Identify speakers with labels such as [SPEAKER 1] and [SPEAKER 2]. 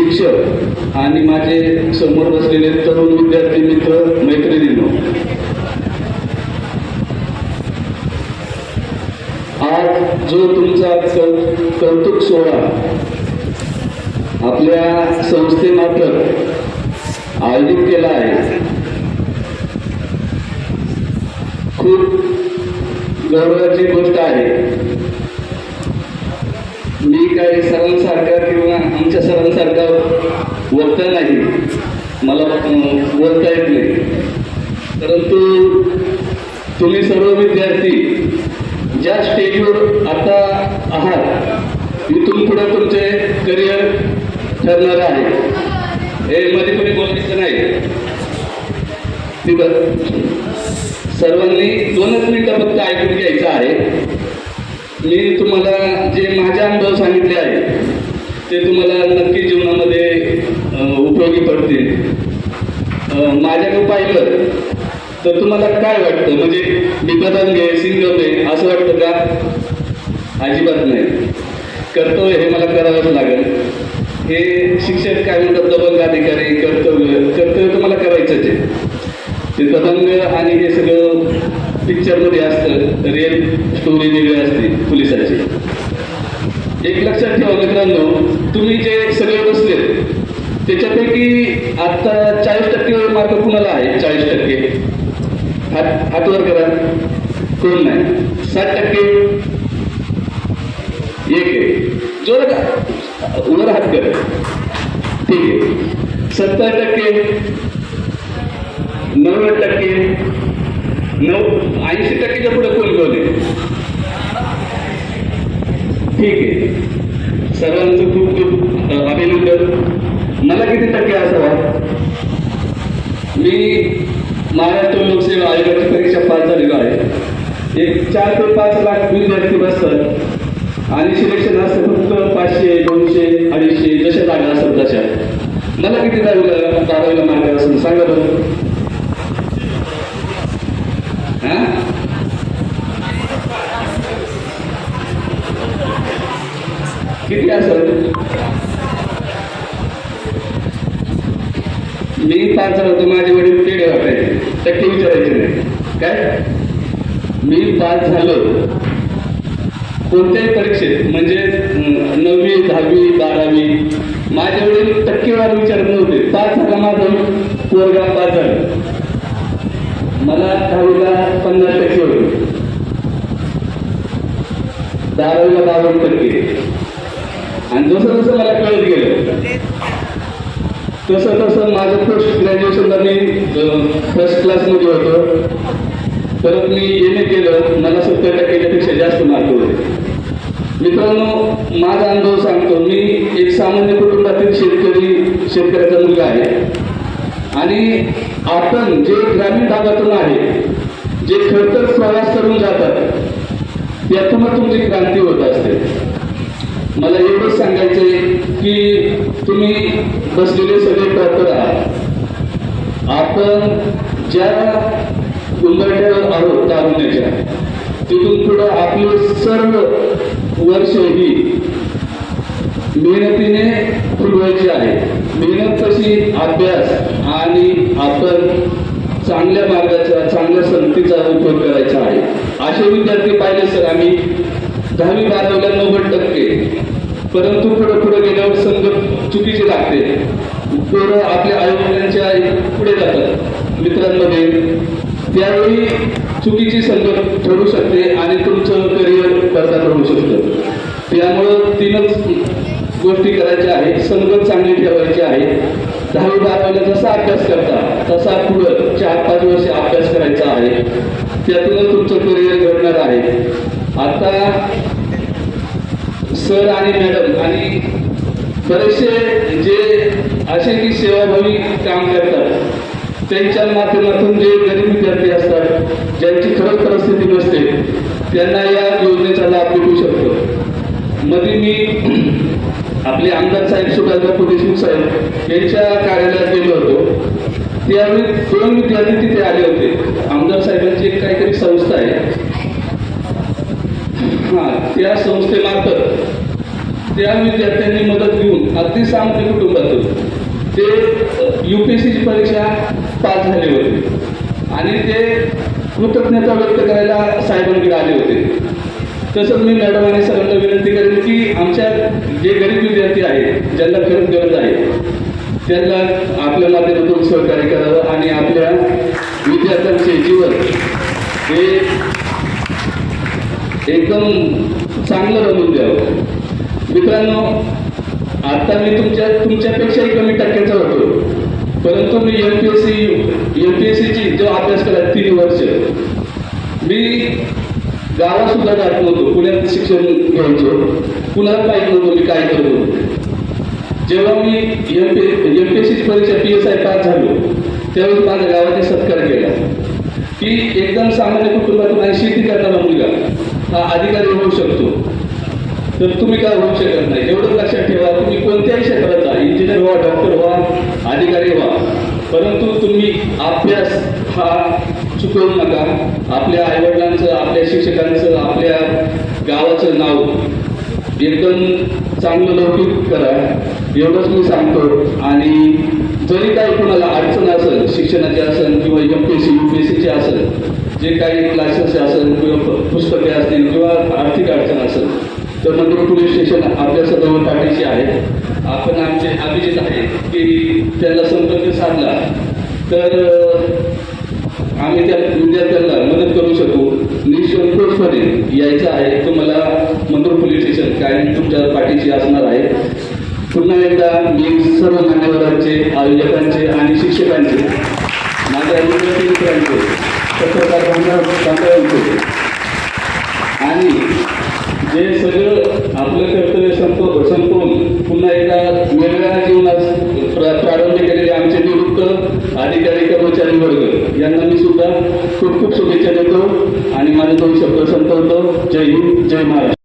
[SPEAKER 1] शिक्षक आणि माझे समोर बसलेले तरुण विद्यार्थी मित्र मैत्रिणींनो. आज जो तुमचा कौतुक सोहळा आपल्या संस्थेमार्फत आयोजित केला आहे. खूप गौरवाची गोष्ट आहे. मी काही सरांसारखा किंवा आमच्या सरांसारखा वक्ता नाही. मला वरता बोलता येत नाही. परंतु तुम्ही सर्व विद्यार्थी ज्या स्टेजवर आता आहात इथून पुढे तुमचे करिअर ठरणार आहे. हे मध्ये कोणी बोलायचं नाही. सर्वांनी दोनच मिनिटं फक्त ऐकून घ्यायचं आहे. मी तुम्हाला जे माझे अनुभव सांगितले आहे ते तुम्हाला नक्की जीवनामध्ये उपयोगी पडतील. माझ्याकडे पाहिलं तर तुम्हाला काय वाटतं? म्हणजे मी पतंग आहे सिंगम आहे असं वाटतं का? अजिबात नाही. कर्तव्य हे मला करावंच लागेल. हे शिक्षक काय म्हणतात? दबंग अधिकारी कर्तव्य कर्तव्य तुम्हाला करायचंच आहे. ते पतंग आणि हे सगळं पिक्चरमध्ये असतं रिअल स्टोरी वेगळी असते पोलिसाची. एक लक्षात ठेवा मित्रांनो तुम्ही जे सगळे बसले त्याच्यापैकी आता चाळीस टक्के मार्क कुणाला आहे चाळीस टक्के. हात हातवर करा. कोण नाही? सात टक्के. एक आहे. जोर का वर हात कर. ठीक आहे. सत्तर टक्के. नव्वद टक्के. नऊ ऐंशी टक्केच्या पुढे कोण कोण आहे ठीक आहे. सर्वांचं खूप खूप अभिनंदन. मला किती टक्के असावा मी महाराष्ट्र लोकसेवा आयोगाची परीक्षा पास झालेलो आहे. एक चार ते पाच लाख विद्यार्थी बसतात. आणि सिलेक्शन असतं फक्त पाचशे दोनशे अडीचशे जशा जागा असतात तशा. मला किती दहावीला बारावीला मार्क असेल सांगा बरं. हा? किती असेल मी पाच होतो माझे वडील पेढे वाटायचे टक्के विचारायचे नाही. काय? मी पाच झालो. कोणत्याही परीक्षेत म्हणजे नववी दहावी बारावी माझ्या वडील टक्केवार विचारत नव्हते. पाच झाला माझं. पोरगा पाच झालं. मला दहावीला पन्नास टक्के होते. बारावीला बावन्न टक्के. आणि जसं जसं मला कळत गेलं तसं तसं माझं फर्स्ट ग्रॅज्युएशनला मी फर्स्ट क्लासमध्ये होतो. परत मी एम ए केलं मला सत्तर टक्क्यापेक्षा जास्त मार्क होते. मित्रांनो माझा अनुभव सांगतो मी एक सामान्य कुटुंबातील शेतकरी शेतकऱ्याचा मुलगा आहे. आणि आपण जे ग्रामीण भागातून आहे जे खरतर प्रवास करून जातात त्यातूनच तुमची क्रांती होत असते. मला एवढंच सांगायचंय की तुम्ही बसलेले सगळे टॉपर आहात. आपण ज्या उंबरठ्यावर आहोत तारुण्याच्या तिथून पुढे आपले सर्व वर्ष ही मेहनतीने फुलवायची आहे. मेहनत कशी अभ्यास आणि आपण चांगल्या मार्गाचा चांगल्या संतीचा उपयोग करायचा आहे. असे विद्यार्थी पाहिले सर आम्ही दहावी बारावीला नव्वद टक्के. परंतु पुढे पुढे गेल्यावर संघ चुकीची लागते. पोरं आपल्या आईवडिलांच्या पुढे जातात मित्रांमध्ये. त्यावेळी चुकीची संगत ठरू शकते आणि तुमचं करिअर बरबाद होऊ शकतं. त्यामुळं तीनच गोष्टी करायच्या आहेत. संगत चांगली ठेवायची आहे दहावी बारावीला जसा अभ्यास करता तसा पुढं चार पाच वर्ष अभ्यास करायचा आहे. त्यातूनच तुमचं करिअर घडणार आहे. आता सर आणि मॅडम आणि बरेचसे जे असे की सेवाभावी काम करतात त्यांच्या माध्यमातून जे गरीब विद्यार्थी असतात ज्यांची खरंच परिस्थिती नसते त्यांना या योजनेचा लाभ भेटू शकतो. मध्ये मी आपले आमदार साहेब सुद्धा देशमुख साहेब यांच्या कार्यालयात गेलो होतो. त्यावेळी दोन विद्यार्थी तिथे आले होते. आमदार साहेबांची एक काहीतरी संस्था आहे. हां त्या संस्थेमार्फत त्या विद्यार्थ्यांनी मदत घेऊन अगदी सामने कुटुंबातून ते युपीएससीची परीक्षा पास झाले होते. आणि ते कृतज्ञता व्यक्त करायला साहेबांकडे आले होते. तसंच मी मॅडम आणि सरांना विनंती करेन की आमच्या जे गरीब विद्यार्थी आहेत ज्यांना खरंच गरज आहे त्यांना आपल्या माध्यमातून सहकार्य करावं आणि आपल्या विद्यार्थ्यांचे जीवन हे एकदम चांगलं बनवून द्यावं. मित्रांनो आता मी तुमच्या तुमच्यापेक्षाही कमी टक्क्याचा होतो. परंतु मी M P S C M P S सीची जो अभ्यास केला तीन वर्ष. मी गावात सुद्धा जात नव्हतो. पुण्यात शिक्षण घ्यायचो. पुण्यात माहीत नव्हतो मी काय करतो म्हणजे जेव्हा मी M P M P S सीची परीक्षा पी एस आय पास झालो त्यावेळेस माझ्या गावाने सत्कार केला. की एकदम सामान्य कुटुंबातून आणि शेती करणारा मुलगा. हा अधिकारी होऊ शकतो. तर तुम्ही काय होऊ शकत नाही. एवढं लक्षात ठेवा तुम्ही कोणत्याही क्षेत्रात जा इंजिनियर व्हा डॉक्टर व्हा अधिकारी व्हा. परंतु तुम्ही अभ्यास हा चुकवू नका. आपल्या आईवडिलांचं आपल्या शिक्षकांचं आपल्या गावाचं नाव एकदम चांगलं लौकिक करा. एवढंच मी सांगतो. आणि जरी काही कोणाला अडचण असेल शिक्षणाची असेल किंवा M P C U P S सीची असेल जे काही क्लासेस असेल किंवा पुस्तके असतील किंवा आर्थिक अडचण असेल तर मंदिर पोलीस स्टेशन आपल्या सर्व पाठीशी आहे. आपण आमचे अभिजित आहे की त्याला संपर्क साधला तर आम्ही त्या विद्यार्थ्यांना मदत करू शकू. निःसंकोचपणे यायचं आहे. तुम्हाला मंदूर पोलीस स्टेशन कायम तुमच्या पाठीशी असणार आहे. पुन्हा एकदा मी सर्व मान्यवरांचे आयोजकांचे आणि शिक्षकांचे माझ्या विद्यार्थी मित्रांचे आणि जे सगळं आपलं कर्तव्य संपव संपवून पुन्हा एकदा वेगळ्या जीवनात प्रा- प्रारंभ केलेले आमचे निवृत्त अधिकारी कर्मचारी वर्ग यांना मी सुद्धा खूप खूप शुभेच्छा देतो. आणि माझे दोन शब्द संपवतो. जय हिंद जय महाराष्ट्र.